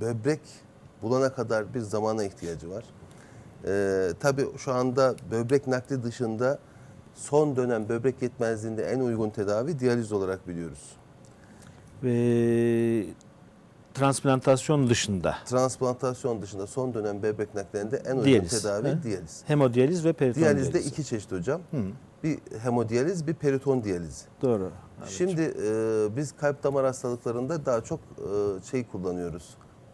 böbrek bulana kadar bir zamana ihtiyacı var. Ee, tabii şu anda böbrek nakli dışında son dönem böbrek yetmezliğinde en uygun tedavi diyaliz olarak biliyoruz. Ve transplantasyon dışında Transplantasyon dışında son dönem böbrek naklerinde en uygun Diyaliz, tedavi he? diyaliz. hemodiyaliz ve periton Diyalizde diyalizi. iki çeşit hocam. Hı, Bir hemodiyaliz, bir periton diyalizi. doğru. Evet. Şimdi e, biz kalp damar hastalıklarında daha çok e, şey kullanıyoruz.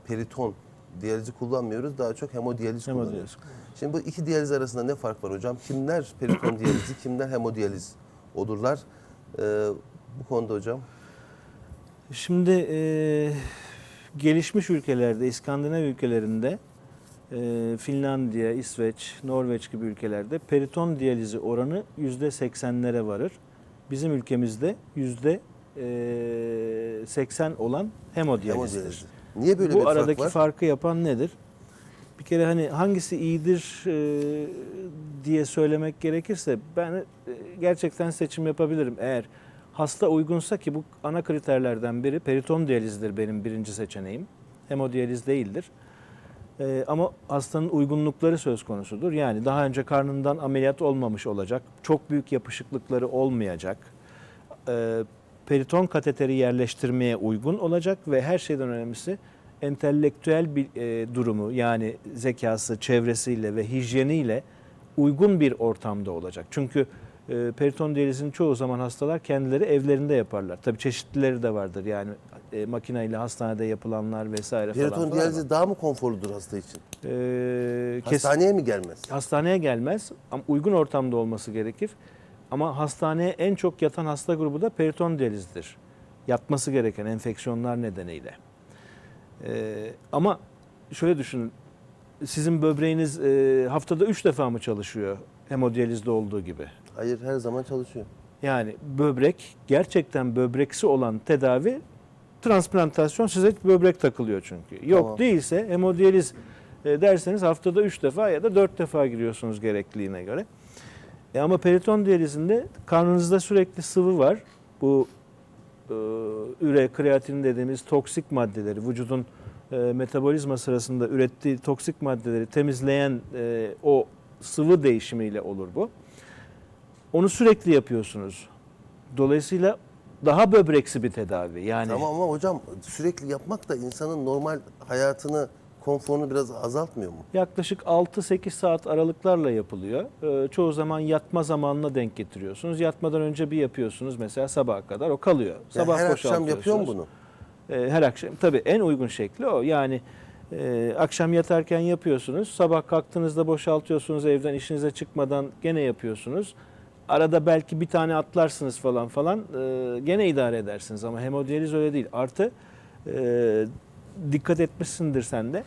Periton diyalizi kullanmıyoruz. Daha çok hemodiyaliz, kullanıyoruz. Hemodiyaliz. Şimdi bu iki diyaliz arasında ne fark var hocam? Kimler periton diyalizi, kimler hemodiyaliz olurlar? E, bu konuda hocam. Şimdi e, gelişmiş ülkelerde, İskandinav ülkelerinde, e, Finlandiya, İsveç, Norveç gibi ülkelerde periton diyalizi oranı yüzde seksenlere varır. Bizim ülkemizde yüzde e, seksen olan hemodiyalizdir. Hemodiyaliz. Niye böyle Bu bir fark aradaki var? farkı yapan nedir? Bir kere hani hangisi iyidir e, diye söylemek gerekirse ben e, gerçekten seçim yapabilirim. Eğer hasta uygunsa ki bu ana kriterlerden biri periton diyalizdir benim birinci seçeneğim. Hemodiyaliz değildir. E, ama hastanın uygunlukları söz konusudur. Yani daha önce karnından ameliyat olmamış olacak, çok büyük yapışıklıkları olmayacak, e, periton kateteri yerleştirmeye uygun olacak ve her şeyden önemlisi entelektüel bir e, durumu yani zekası, çevresiyle ve hijyeniyle uygun bir ortamda olacak. Çünkü e, periton diyalizini çoğu zaman hastalar kendileri evlerinde yaparlar. Tabii çeşitlileri de vardır yani e, makineyle hastanede yapılanlar vesaire falan. Periton falan diyalizi daha mı konforludur hasta için? e, Hastaneye mi gelmez? hastaneye gelmez ama uygun ortamda olması gerekir. Ama hastaneye en çok yatan hasta grubu da periton diyalizdir. Yatması gereken enfeksiyonlar nedeniyle. Ee, ama şöyle düşünün. Sizin böbreğiniz e, haftada 3 defa mı çalışıyor hemodiyalizde olduğu gibi? Hayır her zaman çalışıyor. Yani böbrek gerçekten böbreksi olan tedavi transplantasyon size böbrek takılıyor çünkü. Yok Tamam. değilse hemodiyaliz e, derseniz haftada 3 defa ya da 4 defa giriyorsunuz gerekliliğine göre. E ama periton diyalizinde karnınızda sürekli sıvı var. Bu e, üre, kreatin dediğimiz toksik maddeleri, vücudun e, metabolizma sırasında ürettiği toksik maddeleri temizleyen e, o sıvı değişimiyle olur bu. Onu sürekli yapıyorsunuz. Dolayısıyla daha böbreksi bir tedavi. Yani Tamam ama hocam sürekli yapmak da insanın normal hayatını, konforunu biraz azaltmıyor mu? yaklaşık 6-8 saat aralıklarla yapılıyor. Ee, çoğu zaman yatma zamanına denk getiriyorsunuz. Yatmadan önce bir yapıyorsunuz mesela sabaha kadar o kalıyor. Yani Sabah her akşam yapıyor mu bunu? Ee, her akşam tabii en uygun şekli o. Yani e, akşam yatarken yapıyorsunuz. Sabah kalktığınızda boşaltıyorsunuz evden işinize çıkmadan gene yapıyorsunuz. Arada belki bir tane atlarsınız falan falan e, gene idare edersiniz ama hemodiyaliz öyle değil. Artı e, dikkat etmişsindir sen de.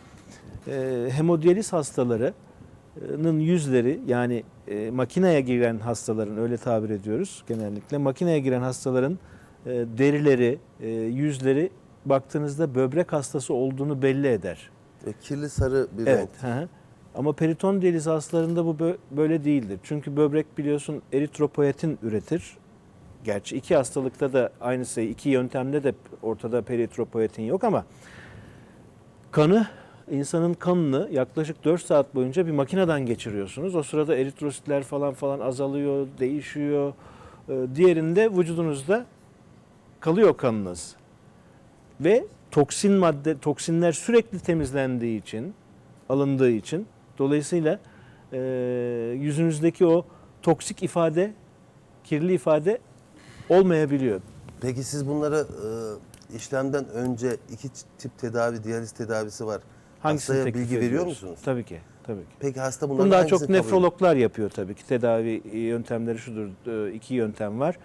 E, hemodiyaliz hastalarının yüzleri yani e, makineye giren hastaların öyle tabir ediyoruz genellikle. Makineye giren hastaların e, derileri, e, yüzleri baktığınızda böbrek hastası olduğunu belli eder. Ve kirli sarı bir Evet. renk. hı. Ama periton diyaliz hastalarında bu bö- böyle değildir. Çünkü böbrek biliyorsun eritropoyetin üretir. Gerçi iki hastalıkta da aynı şey, iki yöntemde de ortada peritropoyetin yok ama kanı, insanın kanını yaklaşık 4 saat boyunca bir makineden geçiriyorsunuz. O sırada eritrositler falan falan azalıyor, değişiyor. Ee, Diğerinde vücudunuzda kalıyor kanınız. Ve toksin madde, toksinler sürekli temizlendiği için, alındığı için dolayısıyla e, yüzünüzdeki o toksik ifade, kirli ifade olmayabiliyor. Peki siz bunları e, işlemden önce iki tip tedavi, diyaliz tedavisi var. Hangisini Hastaya bilgi veriyor ediyoruz? musunuz? Tabii ki, tabii ki. Peki hasta bunlardan Bunu daha çok hangisini kabul nefrologlar yapıyor tabii ki. Tedavi yöntemleri şudur, e, iki yöntem var.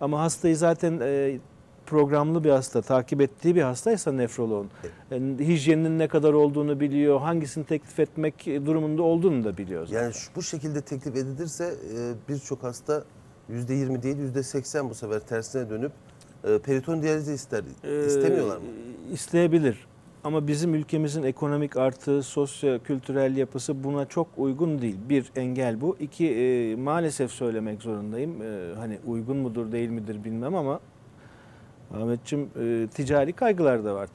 Ama hastayı zaten e, programlı bir hasta, takip ettiği bir hastaysa nefroloğun, yani hijyeninin ne kadar olduğunu biliyor, hangisini teklif etmek durumunda olduğunu da biliyor zaten. Yani şu, bu şekilde teklif edilirse e, birçok hasta %20 değil %80 bu sefer tersine dönüp e, periton diyalizi ister. Ee, İstemiyorlar mı? İsteyebilir. Ama bizim ülkemizin ekonomik artı, sosyo-kültürel yapısı buna çok uygun değil. Bir engel bu. İki e, maalesef söylemek zorundayım. E, hani uygun mudur değil midir bilmem ama Ahmetçim e, ticari kaygılar da var.